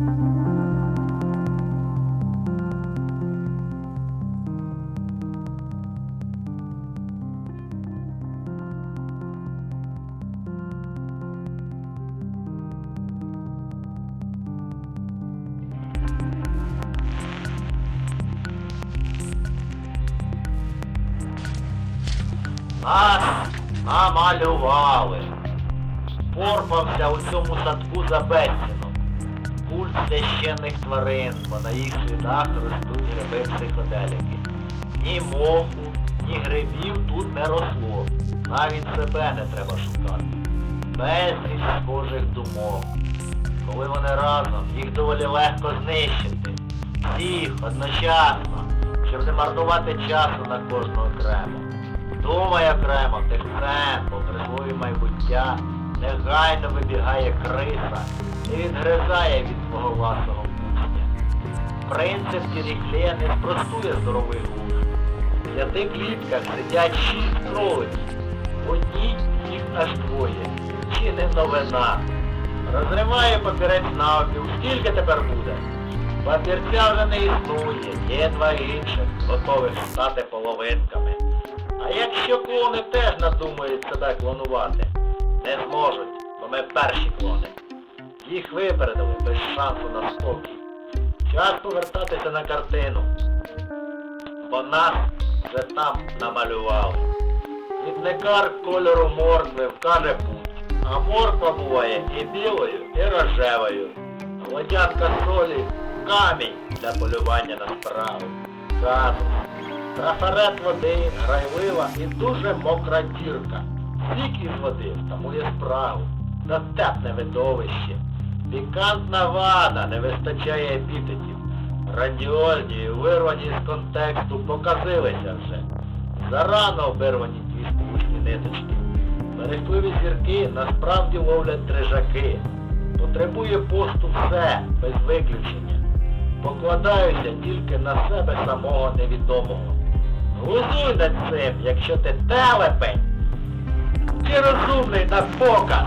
Нас намалювали. Порпався у цьому садку за Бетсіном. Священних тварин, бо на їх слідах ростуть гриби психоделіки. Ні моху, ні грибів тут не росло. Навіть себе не треба шукати. Безліч схожих думок. Коли вони разом, їх доволі легко знищити. Всіх одночасно, щоб не марнувати часу на кожного окремо. Думай окремо, тихцем, бо при майбуття негайно вибігає криса і відгризає від свого власного пустя. Принцип Діріклея не спростує здоровий глузд. В п'яти клітках сидять шість кроликів. В їх аж двоє. Чи не новина? Розриває папірець навпіл. Скільки тепер буде? Папірця вже не існує, є два інших, готових стати половинками. А якщо клони теж надумають себе клонувати, не зможуть, бо ми перші клони. Їх випередили без шансу на спокій. Час повертатися на картину. Бо нас вже там намалювали. Квітникар кольору моркви вкаже путь, а морква буває і білою, і рожевою. Водянка солі камінь для полювання на справу. Казус. Трафарет води, грайлива і дуже мокра дірка. Сік із води втамує справу. Дотепне видовище. Пікантна вада, не вистачає епітетів. Грандіозні вирвані з контексту показилися вже. Зарано обірвані ті скучні ниточки. Мерехтливі зірки насправді ловлять трижаки. Потребує посту все, без виключення. Покладаюся тільки на себе самого невідомого. Глузуй над цим, якщо ти телепень. Чи розумний на показ.